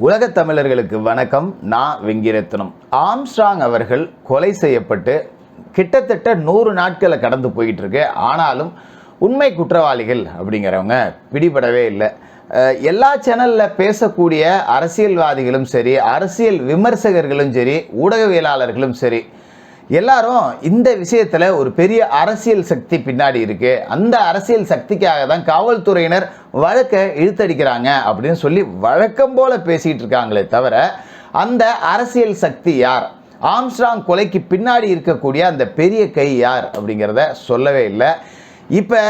உலகத் தமிழர்களுக்கு வணக்கம். நான் வெங்கிரத்னம். ஆம்ஸ்ட்ராங் அவர்கள் கொலை செய்யப்பட்டு கிட்டத்தட்ட நூறு நாட்களை கடந்து போயிட்டு இருக்கு ஆனாலும் உண்மை குற்றவாளிகள் அப்படிங்கிறவங்க பிடிபடவே இல்லை. எல்லா சேனலில் பேசக்கூடிய அரசியல்வாதிகளும் சரி அரசியல் விமர்சகர்களும் சரி ஊடகவியலாளர்களும் சரி எல்லாரும் இந்த விஷயத்தில் ஒரு பெரிய அரசியல் சக்தி பின்னாடி இருக்குது அந்த அரசியல் சக்திக்காக தான் காவல்துறையினர் வழக்கை இழுத்தடிக்கிறாங்க அப்படின்னு சொல்லி வழக்கம் போல் பேசிகிட்டு இருக்காங்களே தவிர அந்த அரசியல் சக்தி யார்? ஆம்ஸ்ட்ராங் கொலைக்கு பின்னாடி இருக்கக்கூடிய அந்த பெரிய கை யார் அப்படிங்கிறத சொல்லவே இல்லை. இப்போ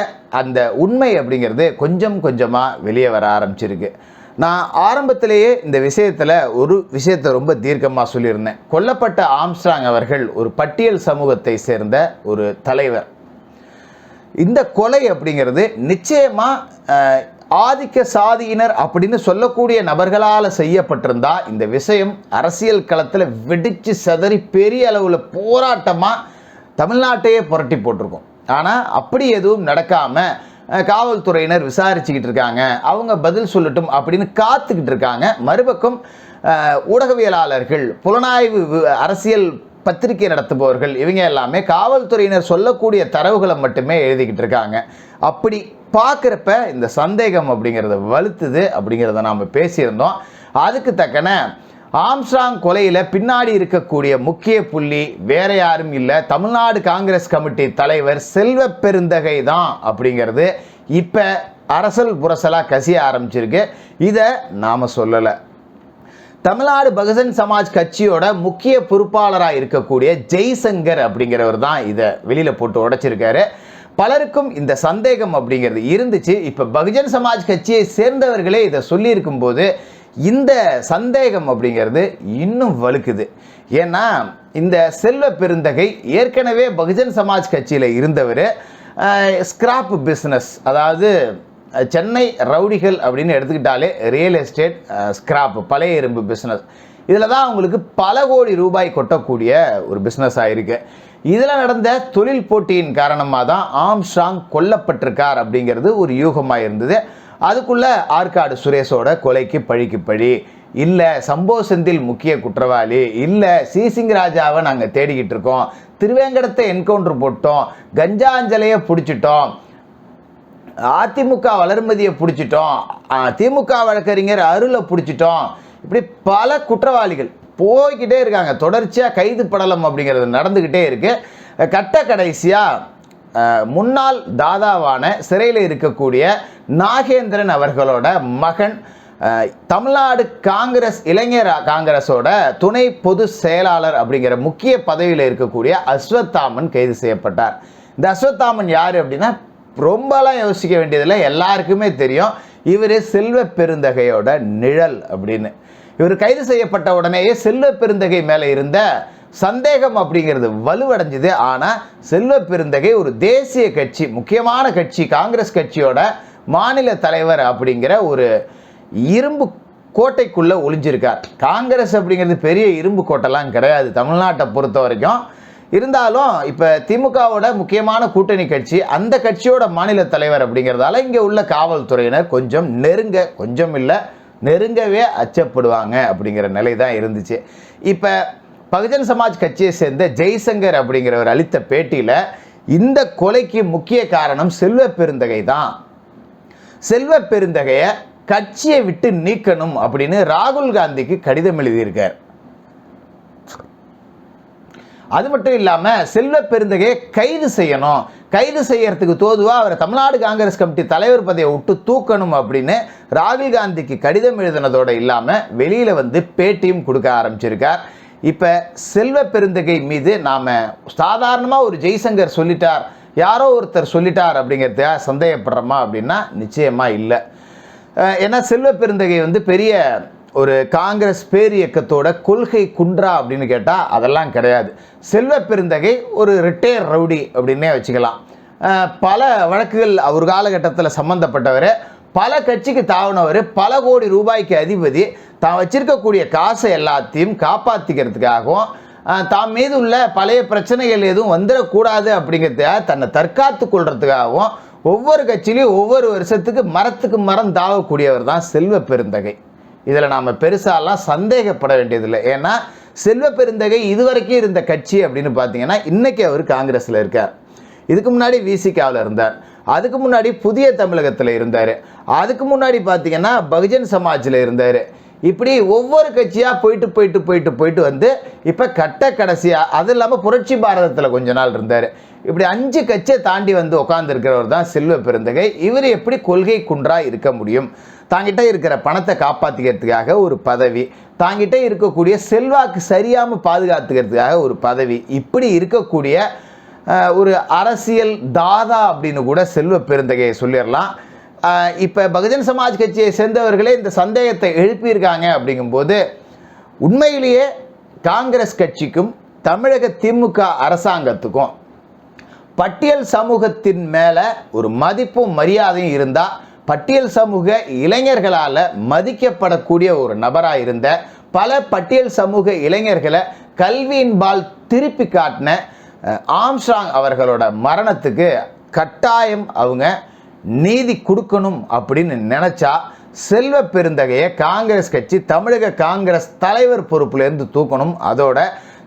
அந்த உண்மை அப்படிங்கிறது கொஞ்சம் கொஞ்சமாக வெளியே வர ஆரம்பிச்சிருக்கு. நான் ஆரம்பத்திலேயே இந்த விஷயத்தில் ஒரு விஷயத்தை ரொம்ப தீர்க்கமாக சொல்லியிருந்தேன். கொல்லப்பட்ட ஆம்ஸ்ட்ராங் அவர்கள் ஒரு பட்டியல் சமூகத்தை சேர்ந்த ஒரு தலைவர். இந்த கொலை அப்படிங்கிறது நிச்சயமாக ஆதிக்க சாதியினர் அப்படின்னு சொல்லக்கூடிய நபர்களால் செய்யப்பட்டிருந்தா இந்த விஷயம் அரசியல் களத்தில் வெடிச்சு சதறி பெரிய அளவில் போராட்டமாக தமிழ்நாட்டையே புரட்டி போட்டிருக்கும். ஆனால் அப்படி எதுவும் நடக்காமல் காவல்துறையினர் விசாரிச்சுக்கிட்டு இருக்காங்க. அவங்க பதில் சொல்லட்டும் அப்படின்னு காத்துக்கிட்டு இருக்காங்க. மறுபக்கம் ஊடகவியலாளர்கள் புலனாய்வு அரசியல் பத்திரிகை நடத்துபவர்கள் இவங்க எல்லாமே காவல்துறையினர் சொல்லக்கூடிய தரவுகளை மட்டுமே எழுதிக்கிட்டு இருக்காங்க. அப்படி பார்க்குறப்ப இந்த சந்தேகம் அப்படிங்கிறத வலுத்துது அப்படிங்கிறத நாம் பேசியிருந்தோம். அதுக்கு தக்கன ஆம்ஸ்ட்ராங் கொலையில் பின்னாடி இருக்கக்கூடிய முக்கிய புள்ளி வேற யாரும் இல்லை. தமிழ்நாடு காங்கிரஸ் கமிட்டி தலைவர் செல்வ பெருந்தகை தான் அப்படிங்கிறது இப்போ அரசல் புரசலாக கசிய ஆரம்பிச்சிருக்கு. இதை நாம் சொல்லலை. தமிழ்நாடு பகுஜன் சமாஜ் கட்சியோட முக்கிய பொறுப்பாளராக இருக்கக்கூடிய ஜெய்சங்கர் அப்படிங்கிறவர் தான் இதை வெளியில் போட்டு உடைச்சிருக்காரு. பலருக்கும் இந்த சந்தேகம் அப்படிங்கிறது இருந்துச்சு. இப்போ பகுஜன் சமாஜ் கட்சியை சேர்ந்தவர்களே இதை சொல்லியிருக்கும் போது இந்த சந்தேகம் அப்படிங்கிறது இன்னும் வலுக்குது ஏன்னா இந்த செல்வ பெருந்தகை ஏற்கனவே பகுஜன் சமாஜ் கட்சியில் இருந்தவர் ஸ்கிராப் பிஸ்னஸ் அதாவது சென்னை ரவுடிகள் அப்படின்னு எடுத்துக்கிட்டாலே ரியல் எஸ்டேட் ஸ்கிராப் பழைய இரும்பு பிஸ்னஸ் இதில் தான் அவங்களுக்கு பல கோடி ரூபாய் கொட்டக்கூடிய ஒரு பிஸ்னஸ் இருக்குது இதில் நடந்த தொழில் போட்டியின் காரணமாக தான் ஆம்ஸ்ட்ராங் கொல்லப்பட்டிருக்கார் அப்படிங்கிறது ஒரு யூகமாக இருந்தது அதுக்குள்ள ஆற்காடு சுரேஷோட கொலைக்கு பழிக்கு பழி. இல்லை சம்போ செந்தில் முக்கிய குற்றவாளி. இல்லை சிசிங் ராஜாவை நாங்கள் தேடிக்கிட்டு இருக்கோம். திருவேங்கடத்தை என்கவுண்டர் போட்டோம். கஞ்சாஞ்சலையை பிடிச்சிட்டோம். அதிமுக வளர்மதியை பிடிச்சிட்டோம். திமுக வழக்கறிஞர் அருளை பிடிச்சிட்டோம். இப்படி பல குற்றவாளிகள் போய்கிட்டே இருக்காங்க. தொடர்ச்சியாக கைது படலம் அப்படிங்கிறது நடந்துக்கிட்டே இருக்குது கட்ட கடைசியாக முன்னாள் தாதாவான சிறையில் இருக்கக்கூடிய நாகேந்திரன் அவர்களோட மகன் தமிழ்நாடு காங்கிரஸ் இளைஞர் காங்கிரஸோட துணை பொது செயலாளர் அப்படிங்கிற முக்கிய பதவியில் இருக்கக்கூடிய அஸ்வத்தாமன் கைது செய்யப்பட்டார். இந்த அஸ்வத்தாமன் யார் அப்படின்னா ரொம்பலாம் யோசிக்க வேண்டியதில்லை எல்லாருக்குமே தெரியும். இவர் செல்வ பெருந்தகையோட நிழல் அப்படின்னு. இவர் கைது செய்யப்பட்ட உடனேயே செல்வ பெருந்தகை மேலே இருந்த சந்தேகம் அப்படிங்கிறது வலுவடைஞ்சுது. ஆனால் செல்வ பெருந்தகை ஒரு தேசிய கட்சி முக்கியமான கட்சி காங்கிரஸ் கட்சியோட மாநில தலைவர் அப்படிங்கிற ஒரு இரும்பு கோட்டைக்குள்ளே ஒளிஞ்சிருக்கார். காங்கிரஸ் அப்படிங்கிறது பெரிய இரும்பு கோட்டைலாம் கிடையாது தமிழ்நாட்டை பொறுத்த வரைக்கும். இருந்தாலும் இப்போ திமுகவோட முக்கியமான கூட்டணி கட்சி அந்த கட்சியோட மாநில தலைவர் அப்படிங்கிறதால இங்கே உள்ள காவல்துறையினர் கொஞ்சம் நெருங்க கொஞ்சம் இல்லை நெருங்கவே அச்சப்படுவாங்க அப்படிங்கிற நிலை தான் இருந்துச்சு. இப்போ பகுஜன் சமாஜ் கட்சியை சேர்ந்த ஜெய்சங்கர் அப்படிங்கிறவர் அளித்த பேட்டியில் இந்த கொலைக்கு முக்கிய காரணம் செல்வ பெருந்தகை தான். செல்வ பெருந்தகையை கட்சியை விட்டு நீக்கணும் அப்படின்னு ராகுல் காந்திக்கு கடிதம் எழுதியிருக்கார். அது மட்டும் இல்லாமல் செல்வ பெருந்தகையை கைது செய்யணும். கைது செய்யறதுக்கு தோதுவாக அவரை தமிழ்நாடு காங்கிரஸ் கமிட்டி தலைவர் பதவியை விட்டு தூக்கணும் அப்படின்னு ராகுல் காந்திக்கு கடிதம் எழுதினதோடு இல்லாமல் வெளியில் வந்து பேட்டியும் கொடுக்க ஆரம்பிச்சிருக்கார். இப்போ செல்வ பெருந்தகை மீது நாம் சாதாரணமாக ஒரு ஜெய்சங்கர் சொல்லிட்டார் யாரோ ஒருத்தர் சொல்லிட்டார் அப்படிங்கிறத சந்தேகப்படுறோமா அப்படின்னா நிச்சயமாக இல்லை. ஏன்னா செல்வ பெருந்தகை வந்து பெரிய ஒரு காங்கிரஸ் பேரியக்கத்தோட கொள்கை குன்றா அப்படின்னு கேட்டால் அதெல்லாம் கிடையாது. செல்வ பெருந்தகை ஒரு ரிட்டையர் ரவுடி அப்படின்னே வச்சுக்கலாம். பல வழக்குகள் அவர் காலகட்டத்தில் சம்மந்தப்பட்டவர் பல கட்சிக்கு தாவினவர் பல கோடி ரூபாய்க்கு அதிபதி தான் வச்சிருக்கக்கூடிய காசை எல்லாத்தையும் காப்பாற்றிக்கிறதுக்காகவும் தான் தாம் மீது உள்ள பழைய பிரச்சனைகள் எதுவும் வந்துடக்கூடாது அப்படிங்கிறதுக்காக தன்னை தற்காத்து கொள்றதுக்காகவும் ஒவ்வொரு கட்சியிலையும் ஒவ்வொரு வருஷத்துக்கு மரத்துக்கு மரம் தாவக்கூடியவர் தான் செல்வ பெருந்தகை. இதில் நாம் பெருசாலாம் சந்தேகப்பட வேண்டியதில்லை. ஏன்னா செல்வ பெருந்தகை இதுவரைக்கும் இருந்த கட்சி அப்படின்னு பார்த்தீங்கன்னா இன்னைக்கு அவர் காங்கிரஸில் இருக்கார். இதுக்கு முன்னாடி விசிகாவில் இருந்தார். அதுக்கு முன்னாடி புதிய தமிழகத்தில் இருந்தார். அதுக்கு முன்னாடி பார்த்தீங்கன்னா பகுஜன் சமாஜில் இருந்தார். இப்படி ஒவ்வொரு கட்சியாக போயிட்டு போயிட்டு போயிட்டு போயிட்டு வந்து இப்போ கட்ட கடைசியாக அது இல்லாமல் புரட்சி பாரதத்தில் கொஞ்ச நாள் இருந்தார். இப்படி அஞ்சு கட்சியை தாண்டி வந்து உட்காந்துருக்கிறவர் தான் செல்வ பெருந்தகை. இவர் எப்படி கொள்கை குன்றாக இருக்க முடியும்? தாங்கிட்ட இருக்கிற பணத்தை காப்பாற்றிக்கிறதுக்காக ஒரு பதவி தாங்கிட்ட இருக்கக்கூடிய செல்வாக்கு சரியாமல் பாதுகாத்துக்கிறதுக்காக ஒரு பதவி இப்படி இருக்கக்கூடிய ஒரு அரசியல் தாதா அப்படின்னு கூட செல்வ பெருந்தகையை சொல்லிடலாம். இப்போ பகுஜன் சமாஜ் கட்சியை சேர்ந்தவர்களே இந்த சந்தேகத்தை எழுப்பியிருக்காங்க அப்படிங்கும்போது உண்மையிலேயே காங்கிரஸ் கட்சிக்கும் தமிழக திமுக அரசாங்கத்துக்கும் பட்டியல் சமூகத்தின் மேலே ஒரு மதிப்பும் மரியாதையும் இருந்தால் பட்டியல் சமூக இளைஞர்களால் மதிக்கப்படக்கூடிய ஒரு நபராக இருந்த பல பட்டியல் சமூக இளைஞர்களை கல்வியின்பால் திருப்பி காட்டின ஆம்ஸ்ட்ராங் அவர்களோட மரணத்துக்கு கட்டாயம் அவங்க நீதி கொடுக்கணும் அப்படின்னு நினச்சா செல்வ பெருந்தகையை காங்கிரஸ் கட்சி தமிழக காங்கிரஸ் தலைவர் பொறுப்புலேருந்து தூக்கணும். அதோட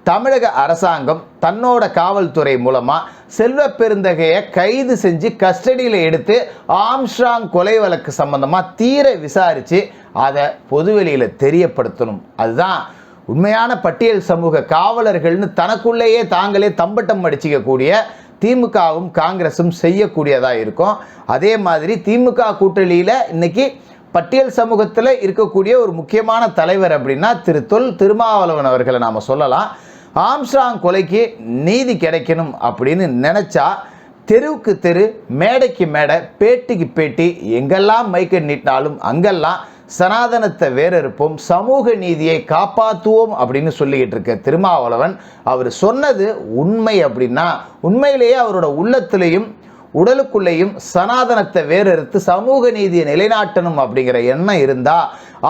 தமிழக அரசாங்கம் தன்னோட காவல்துறை மூலமாக செல்வ பெருந்தகையை கைது செஞ்சு கஸ்டடியில் எடுத்து ஆம்ஸ்ட்ராங் கொலை வழக்கு சம்பந்தமாக தீர விசாரித்து அதை பொதுவெளியில் தெரியப்படுத்தணும். அதுதான் உண்மையான பட்டியல் சமூக காவலர்கள்னு தனக்குள்ளேயே தாங்களே தம்பட்டம் அடிச்சிக்கக்கூடிய திமுகவும் காங்கிரஸும் செய்யக்கூடியதாக இருக்கும். அதே மாதிரி திமுக கூட்டணியில் இன்னைக்கு பட்டியல் சமூகத்தில் இருக்கக்கூடிய ஒரு முக்கியமான தலைவர் அப்படின்னா திரு தொல் திருமாவளவன் அவர்களை நாம் சொல்லலாம். ஆம்ஸ்ட்ராங் கொலைக்கு நீதி கிடைக்கணும் அப்படின்னு நினச்சா தெருவுக்கு தெரு மேடைக்கு மேடை பேட்டிக்கு பேட்டி எங்கெல்லாம் மைக்க நீட்டினாலும் அங்கெல்லாம் சனாதனத்தை வேறறுப்போம் சமூக நீதியை காப்பாற்றுவோம் அப்படின்னு சொல்லிக்கிட்டு இருக்க திருமாவளவன் அவர் சொன்னது உண்மை அப்படின்னா உண்மையிலேயே அவரோட உள்ளத்திலையும் உடலுக்குள்ளேயும் சனாதனத்தை வேறறுத்து சமூக நீதியை நிலைநாட்டணும் அப்படிங்கிற எண்ணம் இருந்தால்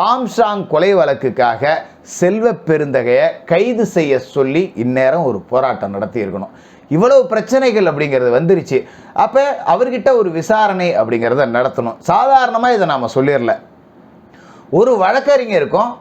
ஆம்ஸ்ட்ராங் கொலை வழக்குக்காக செல்வ பெருந்தகையை கைது செய்ய சொல்லி இந்நேரம் ஒரு போராட்டம் நடத்தியிருக்கணும். இவ்வளவு பிரச்சனைகள் அப்படிங்கிறது வந்துருச்சு. அப்போ அவர்கிட்ட ஒரு விசாரணை அப்படிங்கிறத நடத்தணும். சாதாரணமாக இதை நாம் சொல்லிடல. ஒரு வழக்கறிஞருக்கும்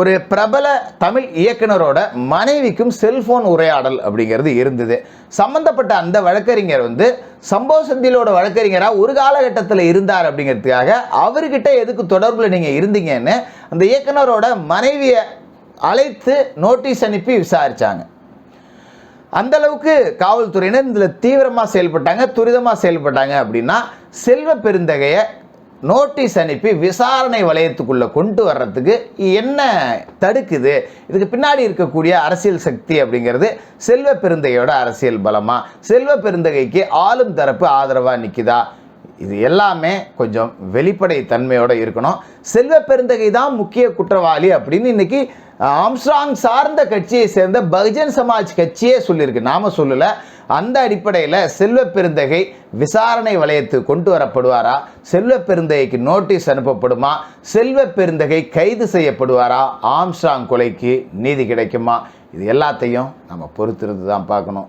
ஒரு பிரபல தமிழ் இயக்குனரோட மனைவிக்கும் செல்ஃபோன் உரையாடல் அப்படிங்கிறது இருந்தது. சம்பந்தப்பட்ட அந்த வழக்கறிஞர் வந்து சம்பவ செந்திலோட வழக்கறிஞராக ஒரு காலகட்டத்தில் இருந்தார் அப்படிங்கிறதுக்காக அவர்கிட்ட எதுக்கு தொடர்பில் நீங்கள் இருந்தீங்கன்னு அந்த இயக்குனரோட மனைவியை அழைத்து நோட்டீஸ் அனுப்பி விசாரித்தாங்க அந்த அளவுக்கு காவல்துறையினர் இதில் தீவிரமாக செயல்பட்டாங்க துரிதமாக செயல்பட்டாங்க அப்படின்னா செல்வ பெருந்தகையை நோட்டீஸ் அனுப்பி விசாரணை வளையத்துக்குள்ளே கொண்டு வர்றதுக்கு என்ன தடுக்குது? இதுக்கு பின்னாடி இருக்கக்கூடிய அரசியல் சக்தி அப்படிங்கிறது செல்வ பெருந்தகையோட அரசியல் பலமா? செல்வ பெருந்தகைக்கு ஆளும் தரப்பு ஆதரவாக நிற்குதா இது எல்லாமே கொஞ்சம் வெளிப்படை தன்மையோட இருக்கணும். செல்வ பெருந்தகை தான் முக்கிய குற்றவாளி அப்படின்னு இன்னைக்கு ஆம்ஸ்ட்ராங் சார்ந்த கட்சியை சேர்ந்த பகுஜன் சமாஜ் கட்சியே சொல்லியிருக்கு. நாம சொல்லல. அந்த அடிப்படையில் செல்வ பெருந்தகை விசாரணை வலயத்துக்கு கொண்டு வரப்படுவாரா? செல்வ பெருந்தகைக்கு நோட்டீஸ் அனுப்பப்படுமா? செல்வ பெருந்தகை கைது செய்யப்படுவாரா? ஆம்ஸ்ட்ராங் கொலைக்கு நீதி கிடைக்குமா? இது எல்லாத்தையும் நம்ம பொறுத்திருந்து தான் பார்க்கணும்.